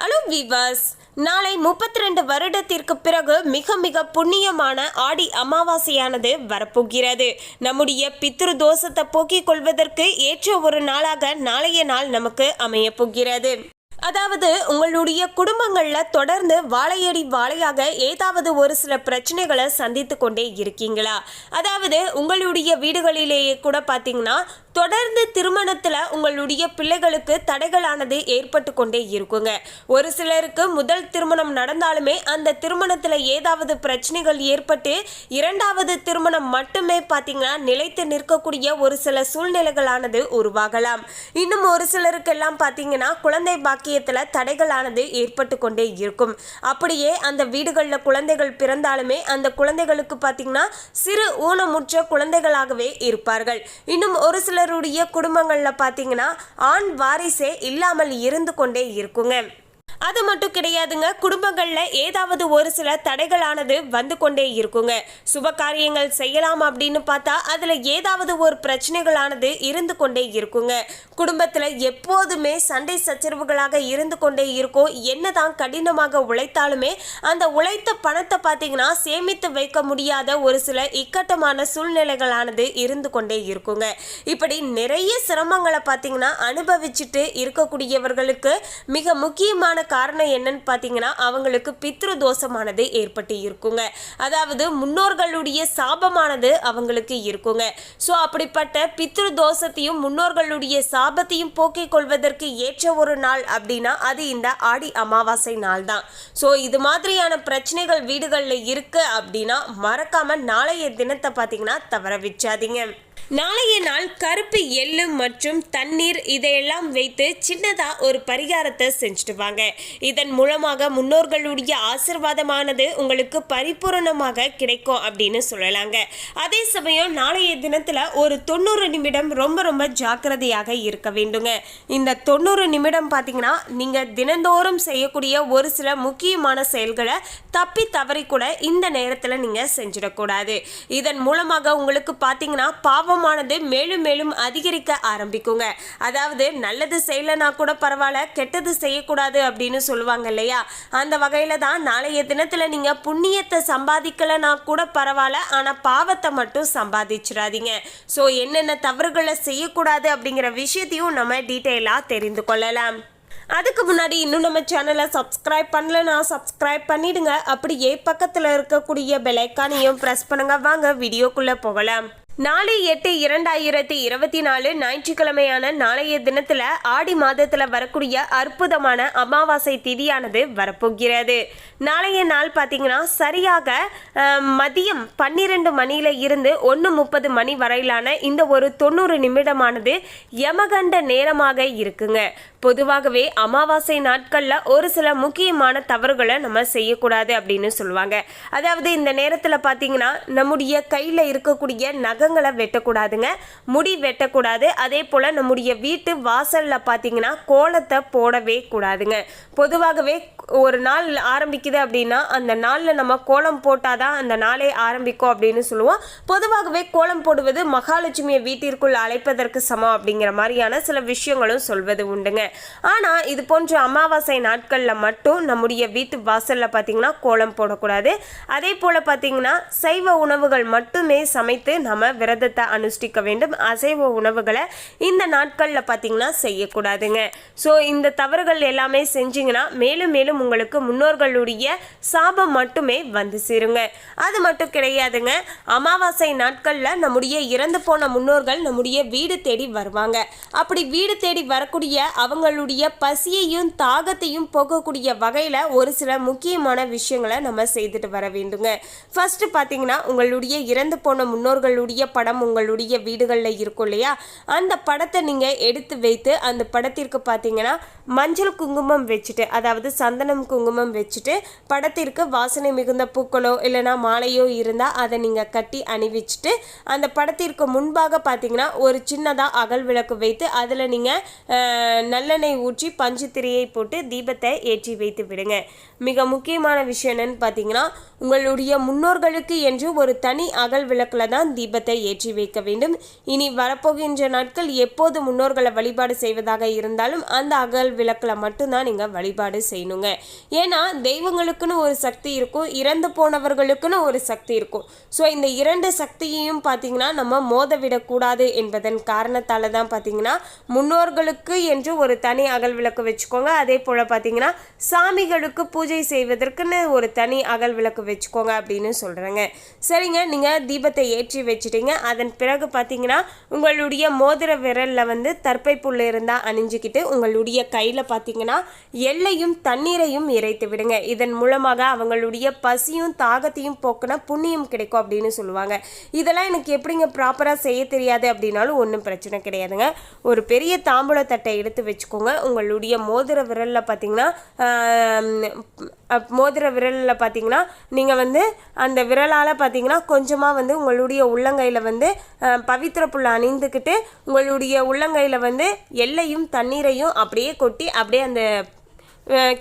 Hello விவாஸ் நாளை முப்பத்தி ரெண்டு வருடத்திற்கு பிறகு மிக மிக புண்ணியமான ஆடி அமாவாசையானது வரப்போகிறது. நம்முடைய பித்ரு தோஷத்தை போக்கிக் கொள்வதற்கு ஏற்ற ஒரு நாளாக நாளைய நாள் நமக்கு அமையப்போகிறது அதாவது உங்களுடைய குடும்பங்களில் தொடர்ந்து வாழையடி வாழையாக ஏதாவது ஒரு சில பிரச்சனைகளை சந்தித்து கொண்டே இருக்கீங்களா? அதாவது உங்களுடைய வீடுகளிலேயே கூட பார்த்தீங்கன்னா தொடர்ந்து திருமணத்தில் உங்களுடைய பிள்ளைகளுக்கு தடைகளானது ஏற்பட்டு கொண்டே இருக்குங்க. ஒரு சிலருக்கு முதல் திருமணம் நடந்தாலுமே அந்த திருமணத்தில் ஏதாவது பிரச்சனைகள் ஏற்பட்டு இரண்டாவது திருமணம் மட்டுமே பார்த்தீங்கன்னா நிலைத்து நிற்கக்கூடிய ஒரு சில சூழ்நிலைகளானது உருவாகலாம். இன்னும் ஒரு சிலருக்கெல்லாம் பார்த்தீங்கன்னா குழந்தை பாக்கியத்தில் தடைகளானது ஏற்பட்டு கொண்டே இருக்கும். அப்படியே அந்த வீடுகளில் குழந்தைகள் பிறந்தாலுமே அந்த குழந்தைகளுக்கு பார்த்தீங்கன்னா சிறு ஊனமுற்ற குழந்தைகளாகவே இருப்பார்கள். இன்னும் ஒரு சிலருடைய குடும்பங்களில் பார்த்தீங்கன்னா ஆண் வாரிசே இல்லாமல் இருந்து கொண்டே இருக்குங்க. அது மட்டும் கிடையாதுங்க குடும்பங்களில் ஏதாவது ஒரு சில தடைகளானது வந்து கொண்டே இருக்குங்க. சுப காரியங்கள் செய்யலாம் அப்படின்னு பார்த்தா அதில் ஏதாவது ஒரு பிரச்சனைகளானது இருந்து கொண்டே இருக்குங்க. குடும்பத்தில் எப்போதுமே சண்டை சச்சரவுகளாக இருந்து கொண்டே இருக்கும். என்னதான் கடினமாக உழைத்தாலுமே அந்த உழைத்த பணத்தை பார்த்தீங்கன்னா சேமித்து வைக்க முடியாத ஒரு சில இக்கட்டமான சூழ்நிலைகளானது இருந்து கொண்டே இருக்குங்க. இப்படி நிறைய சிரமங்களை பார்த்தீங்கன்னா அனுபவிச்சுட்டு இருக்கக்கூடியவர்களுக்கு மிக முக்கியமான காரணம் என்னன்னு பார்த்தீங்கன்னா அவங்களுக்கு பித்ரு தோஷமானது ஏற்பட்டு இருக்குங்க. அதாவது முன்னோர்களுடைய சாபமானது அவங்களுக்கு இருக்குங்க. ஸோ அப்படிப்பட்ட பித்ரு தோஷத்தையும் முன்னோர்களுடைய சாபத்தையும் போக்கிக் கொள்வதற்கு ஏற்ற ஒரு நாள் அப்படின்னா அது இந்த ஆடி அமாவாசை நாள் தான் ஸோ இது மாதிரியான பிரச்சனைகள் வீடுகளில் இருக்கு அப்படின்னா மறக்காம நாளைய தினத்தை பார்த்தீங்கன்னா தவற விச்சாதீங்க நாளைய நாள் கருப்பு எள்ளு மற்றும் தண்ணீர் இதையெல்லாம் வைத்து சின்னதாக ஒரு பரிகாரத்தை செஞ்சுட்டு வாங்க. இதன் மூலமாக முன்னோர்களுடைய ஆசிர்வாதமானது உங்களுக்கு பரிபூரணமாக கிடைக்கும் அப்படின்னு சொல்லலாங்க. அதே சமயம் நாளைய தினத்தில் ஒரு தொண்ணூறு நிமிடம் ரொம்ப ரொம்ப ஜாக்கிரதையாக இருக்க வேண்டுங்க. இந்த தொண்ணூறு நிமிடம் பார்த்தீங்கன்னா நீங்கள் தினந்தோறும் செய்யக்கூடிய ஒரு சில முக்கியமான செயல்களை தப்பி தவறி கூட இந்த நேரத்தில் நீங்கள் செஞ்சிடக்கூடாது. இதன் மூலமாக உங்களுக்கு பார்த்தீங்கன்னா பாவமானது மேலும் மேலும் அதிகரிக்க ஆரம்பிக்குங்க. அதாவது நல்லது செய்யலைனா கூட பரவாயில்ல கெட்டது செய்யக்கூடாது அப்படின்னு சொல்லுவாங்க இல்லையா? அந்த வகையில் தான் நாளைய தினத்தில் நீங்கள் புண்ணியத்தை சம்பாதிக்கலைன்னா கூட பரவாயில்ல ஆனால் பாவத்தை மட்டும் சம்பாதிச்சிடாதீங்க. ஸோ என்னென்ன தவறுகளை செய்யக்கூடாது அப்படிங்கிற விஷயத்தையும் நம்ம டீட்டெயிலாக தெரிந்து கொள்ளலாம். அதுக்கு முன்னாடி இன்னும் நம்ம சேனலை சப்ஸ்கிரைப் பண்ணலன்னா சப்ஸ்கிரைப் பண்ணிடுங்க. அப்படியே பக்கத்தில் இருக்கக்கூடிய பெலைக்கானையும் ப்ரெஸ் பண்ணுங்க. வாங்க வீடியோக்குள்ளே போகலாம். நாலு எட்டு இரண்டாயிரத்தி இருபத்தி நாலு ஞாயிற்றுக்கிழமையான நாளைய தினத்தில் ஆடி மாதத்தில் வரக்கூடிய அற்புதமான அமாவாசை திதியானது வரப்போகிறது. நாளைய நாள் பார்த்தீங்கன்னா சரியாக மதியம் பன்னிரெண்டு மணியில இருந்து ஒன்று முப்பது மணி வரையிலான இந்த ஒரு தொண்ணூறு நிமிடமானது யமகண்ட நேரமாக இருக்குங்க. பொதுவாகவே அமாவாசை நாட்களில் ஒரு சில முக்கியமான தவறுகளை நம்ம செய்யக்கூடாது அப்படின்னு சொல்லுவாங்க. அதாவது இந்த நேரத்தில் பார்த்தீங்கன்னா நம்முடைய கையில் இருக்கக்கூடிய நகங்களை வெட்டக்கூடாதுங்க. முடி வெட்டக்கூடாது. அதே போல் நம்முடைய வீட்டு வாசலில் பார்த்தீங்கன்னா கோலத்தை போடவே கூடாதுங்க. பொதுவாகவே ஒரு நாள் ஆரம்பிக்குது அப்படின்னா அந்த நாளில் நம்ம கோலம் போட்டால் தான் அந்த நாளே ஆரம்பிக்கும் அப்படின்னு சொல்லுவோம். பொதுவாகவே கோலம் போடுவது மகாலட்சுமியை வீட்டிற்குள் அழைப்பதற்கு சமம் அப்படிங்கிற மாதிரியான சில விஷயங்களும் சொல்வது உண்டுங்க. ஆனால் இது போன்ற அமாவாசை நாட்களில் மட்டும் நம்முடைய வீட்டு வாசலில் பார்த்தீங்கன்னா கோலம் போடக்கூடாது. அதே போல் பார்த்தீங்கன்னா சைவ உணவுகள் மட்டுமே சமைத்து நம்ம விரதத்தை அனுஷ்டிக்க வேண்டும். அசைவ உணவுகளை இந்த நாட்களில் பார்த்தீங்கன்னா செய்யக்கூடாதுங்க. ஸோ இந்த தவறுகள் எல்லாமே செஞ்சிங்கன்னா மேலும் மேலும் உங்களுக்கு முன்னோர்களுடைய சாபம் மட்டுமே வந்து சேருங்க. அது மட்டும் கிடையாதுங்க. அமாவாசை நாட்களில் நம்முடைய இறந்து போன முன்னோர்கள் நம்முடைய வீடு தேடி வருவாங்க. அப்படி வீடு தேடி வரக்கூடிய அவங்களுடைய பசியையும் தாகத்தையும் போகக்கூடிய வகையில் ஒரு சில முக்கியமான விஷயங்களை நம்ம செய்துட்டு வர வேண்டுங்க. ஃபர்ஸ்ட் பார்த்தீங்கன்னா உங்களுடைய இறந்து போன முன்னோர்களுடைய படம் உங்களுடைய வீடுகளில் இருக்கும் இல்லையா? அந்த படத்தை நீங்கள் எடுத்து வைத்து அந்த படத்திற்கு பார்த்தீங்கன்னா மஞ்சள் குங்குமம் வச்சுட்டு அதாவது சந்தன சந்தனம் குங்குமம் வச்சுட்டு படத்திற்கு வாசனை மிகுந்த பூக்களோ இல்லைனா மாலையோ இருந்தால் அதை நீங்கள் கட்டி அணிவிச்சுட்டு அந்த படத்திற்கு முன்பாக பார்த்தீங்கன்னா ஒரு சின்னதாக அகல் விளக்கு வைத்து அதில் நீங்கள் நல்லெண்ணெய் ஊற்றி பஞ்சு திரையை போட்டு தீபத்தை ஏற்றி வைத்து விடுங்க. மிக முக்கியமான விஷயம் என்னன்னு பார்த்தீங்கன்னா உங்களுடைய முன்னோர்களுக்கு என்று ஒரு தனி அகல் விளக்கில் தான் தீபத்தை ஏற்றி வைக்க வேண்டும். இனி வரப்போகின்ற நாட்கள் எப்போது முன்னோர்களை வழிபாடு செய்வதாக இருந்தாலும் அந்த அகல் விளக்கில் மட்டும்தான் நீங்கள் வழிபாடு செய்யணுங்க. ஏன்னா தெய்வங்களுக்குன்னு ஒரு சக்தி இருக்கும் இறந்து போனவர்களுக்குன்னு ஒரு சக்தி இருக்கும். ஸோ இந்த இரண்டு சக்தியையும் பார்த்தீங்கன்னா நம்ம மோத விடக்கூடாது என்பதன் காரணத்தால் தான் பார்த்தீங்கன்னா முன்னோர்களுக்கு என்று ஒரு தனி அகல் விளக்கு வச்சுக்கோங்க. அதே போல் பார்த்தீங்கன்னா சாமிகளுக்கு பூஜை செய்வதற்குன்னு ஒரு தனி அகல் விளக்கு வச்சுக்கோங்க அப்படின்னு சொல்கிறேங்க சரிங்க நீங்கள் தீபத்தை ஏற்றி வச்சுட்டீங்க. அதன் பிறகு பார்த்தீங்கன்னா உங்களுடைய மோதிர விரலில் வந்து தற்பை புல் இருந்தால் அணிஞ்சிக்கிட்டு உங்களுடைய கையில் பார்த்தீங்கன்னா எல்லையும் தண்ணீர் தண்ணீரையும் இறைத்து விடுங்க. இதன் மூலமாக அவங்களுடைய பசியும் தாகத்தையும் போக்குனா புண்ணியம் கிடைக்கும் அப்படின்னு சொல்லுவாங்க. இதெல்லாம் எனக்கு எப்படிங்க ப்ராப்பராக செய்ய தெரியாது அப்படின்னாலும் ஒன்றும் பிரச்சனை கிடையாதுங்க. ஒரு பெரிய தாம்பூல தட்டை எடுத்து வச்சுக்கோங்க. உங்களுடைய மோதிர விரலில் பார்த்தீங்கன்னா மோதிர விரலில் பார்த்தீங்கன்னா நீங்கள் வந்து அந்த விரலால் பார்த்தீங்கன்னா கொஞ்சமாக வந்து உங்களுடைய உள்ளங்கையில் வந்து பவித்திர புல் அணிந்துக்கிட்டு உங்களுடைய உள்ளங்கையில் வந்து எல்லையும் தண்ணீரையும் அப்படியே கொட்டி அப்படியே அந்த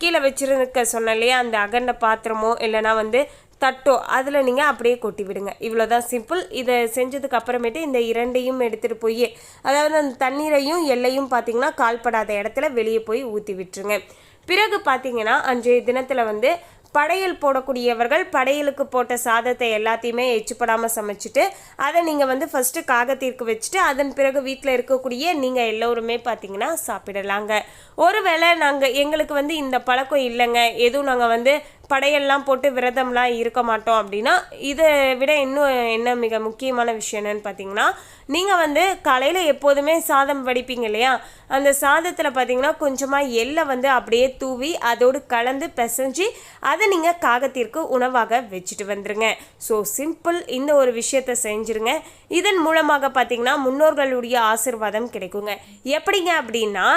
கீழே வச்சிருக்க சொன்னேன் இல்லையா அந்த அகண்ட பாத்திரமோ இல்லைனா வந்து தட்டோ அதில் நீங்கள் அப்படியே கொட்டி விடுங்க. இவ்வளோதான் சிம்பிள். இதை செஞ்சதுக்கு அப்புறமேட்டு இந்த இரண்டையும் எடுத்துகிட்டு போய் அதாவது அந்த தண்ணீரையும் எல்லையும் பார்த்தீங்கன்னா கால்படாத இடத்துல வெளியே போய் ஊற்றி விட்டுருங்க. பிறகு பார்த்தீங்கன்னா அன்றைய தினத்தில் வந்து படையல் போடக்கூடியவர்கள் படையலுக்கு போட்ட சாதத்தை எல்லாத்தையுமே எச்சுப்படாமல் சமைச்சிட்டு அதை நீங்கள் வந்து ஃபஸ்ட்டு காகத்திற்கு வச்சுட்டு அதன் பிறகு வீட்டில் இருக்கக்கூடிய நீங்கள் எல்லோருமே பார்த்தீங்கன்னா சாப்பிடலாங்க. ஒருவேளை நாங்கள் எங்களுக்கு வந்து இந்த பழக்கம் இல்லைங்க. எதுவும் நாங்கள் வந்து படையெல்லாம் போட்டு விரதம்லாம் இருக்க மாட்டோம் அப்படின்னா இதை விட இன்னும் என்ன மிக முக்கியமான விஷயம் என்னன்னு பார்த்தீங்கன்னா நீங்கள் வந்து காலையில் எப்போதுமே சாதம் வடிப்பீங்க இல்லையா? அந்த சாதத்தில் பார்த்தீங்கன்னா கொஞ்சமாக எள்ளை வந்து அப்படியே தூவி அதோடு கலந்து பிசைஞ்சு அதை நீங்கள் காகத்திற்கு உணவாக வச்சுட்டு வந்துருங்க. ஸோ சிம்பிள் இந்த ஒரு விஷயத்த செஞ்சுருங்க. இதன் மூலமாக பார்த்தீங்கன்னா முன்னோர்களுடைய ஆசிர்வாதம் கிடைக்குங்க. எப்படிங்க அப்படின்னா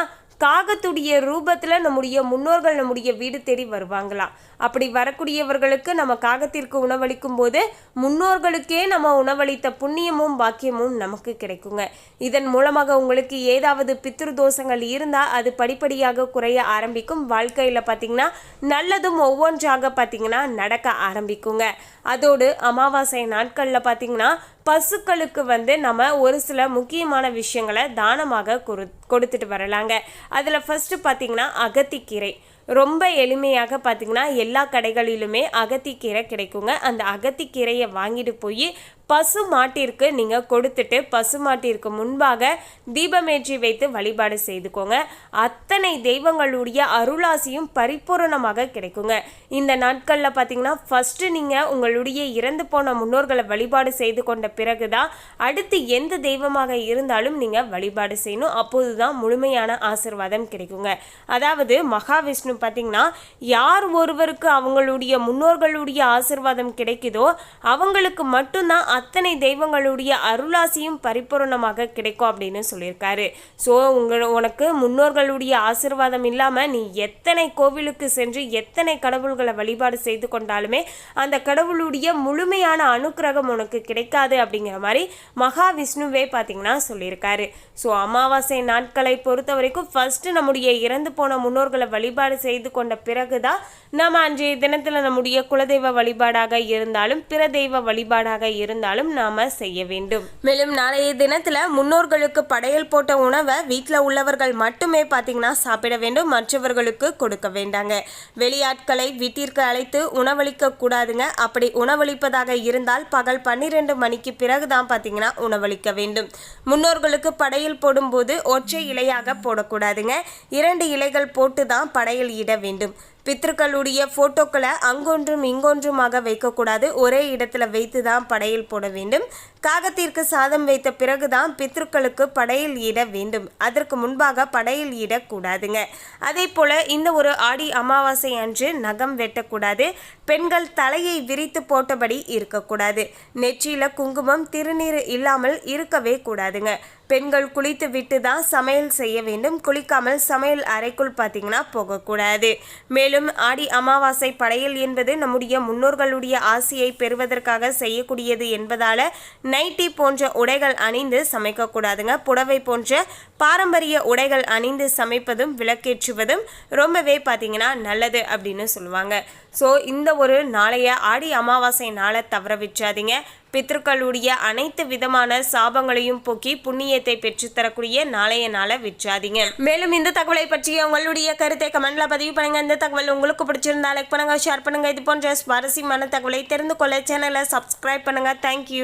காகத்துடைய ரூபத்தில் நம்முடைய முன்னோர்கள் நம்முடைய வீடு தேடி வருவாங்களாம் அப்படி வரக்கூடியவர்களுக்கு நம்ம காகத்திற்கு உணவளிக்கும் போது முன்னோர்களுக்கே நம்ம உணவளித்த புண்ணியமும் பாக்கியமும் நமக்கு கிடைக்குங்க. இதன் மூலமாக உங்களுக்கு ஏதாவது பித்ரு தோஷங்கள் இருந்தால் அது படிப்படியாக குறைய ஆரம்பிக்கும். வாழ்க்கையில் பார்த்தீங்கன்னா நல்லதும் ஒவ்வொன்றாக பார்த்தீங்கன்னா நடக்க ஆரம்பிக்குங்க. அதோடு அமாவாசை நாட்களில் பார்த்தீங்கன்னா பசுக்களுக்கு வந்து நம்ம ஒரு சில முக்கியமான விஷயங்களை தானமாக கொடு கொடுத்துட்டு வரலாங்க. அதில் ஃபஸ்ட்டு பார்த்தீங்கன்னா அகத்திக்கீரை. ரொம்ப எளிமையாக பார்த்திங்கன்னா எல்லா கடைகளிலுமே அகத்திக்கீரை கிடைக்குங்க. அந்த அகத்திக்கீரையை வாங்கிட்டு போய் பசு மாட்டிற்கு நீங்கள் கொடுத்துட்டு பசு மாட்டிற்கு முன்பாக தீபமேற்றி வைத்து வழிபாடு செய்துக்கோங்க. அத்தனை தெய்வங்களுடைய அருளாசியும் பரிபூரணமாக கிடைக்குங்க. இந்த நாட்களில் பார்த்தீங்கன்னா ஃபஸ்ட்டு நீங்கள் உங்களுடைய இறந்து போன முன்னோர்களை வழிபாடு செய்து கொண்ட பிறகு தான் அடுத்து எந்த தெய்வமாக இருந்தாலும் நீங்கள் வழிபாடு செய்யணும். அப்போது தான் முழுமையான ஆசிர்வாதம் கிடைக்குங்க. அதாவது மகாவிஷ்ணு பார்த்தீங்கன்னா யார் ஒருவருக்கு அவங்களுடைய முன்னோர்களுடைய ஆசிர்வாதம் கிடைக்குதோ அவங்களுக்கு மட்டும்தான் அத்தனை தெய்வங்களுடைய அருளாசியும் பரிபூர்ணமாக கிடைக்கும் அப்படின்னு சொல்லியிருக்காரு. ஸோ உங்கள் உனக்கு முன்னோர்களுடைய ஆசிர்வாதம் இல்லாமல் நீ எத்தனை கோவிலுக்கு சென்று எத்தனை கடவுள்களை வழிபாடு செய்து கொண்டாலுமே அந்த கடவுளுடைய முழுமையான அனுக்கிரகம் உனக்கு கிடைக்காது அப்படிங்கிற மாதிரி மகாவிஷ்ணுவே பார்த்தீங்கன்னா சொல்லியிருக்காரு. ஸோ அமாவாசை நாட்களை பொறுத்த வரைக்கும் ஃபஸ்ட்டு நம்முடைய இறந்து போன முன்னோர்களை வழிபாடு செய்து கொண்ட பிறகுதான் நம்ம அன்றைய தினத்தில் நம்முடைய குலதெய்வ வழிபாடாக இருந்தாலும் பிற தெய்வ வழிபாடாக இருந்தாலும் இருந்தாலும் நாம செய்ய வேண்டும். மேலும் நாளைய தினத்துல முன்னோர்களுக்கு படையல் போட்ட உணவை வீட்டில் உள்ளவர்கள் மட்டுமே பார்த்தீங்கன்னா சாப்பிட வேண்டும் மற்றவர்களுக்கு கொடுக்க வேண்டாங்க. வெளியாட்களை வீட்டிற்கு அழைத்து உணவளிக்க கூடாதுங்க. அப்படி உணவளிப்பதாக இருந்தால் பகல் பன்னிரெண்டு மணிக்கு பிறகுதான் பார்த்தீங்கன்னா உணவளிக்க வேண்டும். முன்னோர்களுக்கு படையல் போடும்போது ஒற்றை இலையாக போடக்கூடாதுங்க. இரண்டு இலைகள் போட்டு தான் படையல் இட வேண்டும். பித்ருக்களுடைய ஃபோட்டோக்களை அங்கொன்றும் இங்கொன்றுமாக வைக்கக்கூடாது. ஒரே இடத்துல வைத்து தான் படையல் போட வேண்டும். காகத்திற்கு சாதம் வைத்த பிறகுதான் பித்ருக்களுக்கு படையில் இட வேண்டும். அதற்கு முன்பாக படையில் இடக்கூடாதுங்க. அதே போல் இந்த ஒரு ஆடி அமாவாசை அன்று நகம் வெட்டக்கூடாது. பெண்கள் தலையை விரித்து போட்டபடி இருக்கக்கூடாது. நெற்றியில் குங்குமம் திருநீர் இல்லாமல் இருக்கவே கூடாதுங்க. பெண்கள் குளித்து விட்டு தான் சமையல் செய்ய வேண்டும். குளிக்காமல் சமையல் அறைக்குள் பார்த்தீங்கன்னா போகக்கூடாது. மேலும் ஆடி அமாவாசை படையல் என்பது நம்முடைய முன்னோர்களுடைய ஆசையை பெறுவதற்காக செய்யக்கூடியது என்பதால் நைட்டி போன்ற உடைகள் அணிந்து சமைக்கக்கூடாதுங்க. புடவை போன்ற பாரம்பரிய உடைகள் அணிந்து சமைப்பதும் விளக்கேற்றுவதும் ரொம்பவே பார்த்தீங்கன்னா நல்லது அப்படின்னு சொல்லுவாங்க. ஸோ இந்த ஒரு நாளைய ஆடி அமாவாசை நாளை தவற விட்டுறாதீங்க. பித்ருக்களுடைய அனைத்து விதமான சாபங்களையும் போக்கி புண்ணியத்தை பெற்றுத்தரக்கூடிய நாளைய நாளை விற்றாதீங்க. மேலும் இந்த தகவலை பற்றிய உங்களுடைய கருத்தை கமெண்ட்ல பதிவு பண்ணுங்க. இந்த தகவல் உங்களுக்கு பிடிச்சிருந்தா லைக் பண்ணுங்க ஷேர் பண்ணுங்க. இது போன்ற சுவாரஸ்யமான தகவலை தெரிந்து கொள்ள சேனலை சப்ஸ்கிரைப் பண்ணுங்க. தேங்க்யூ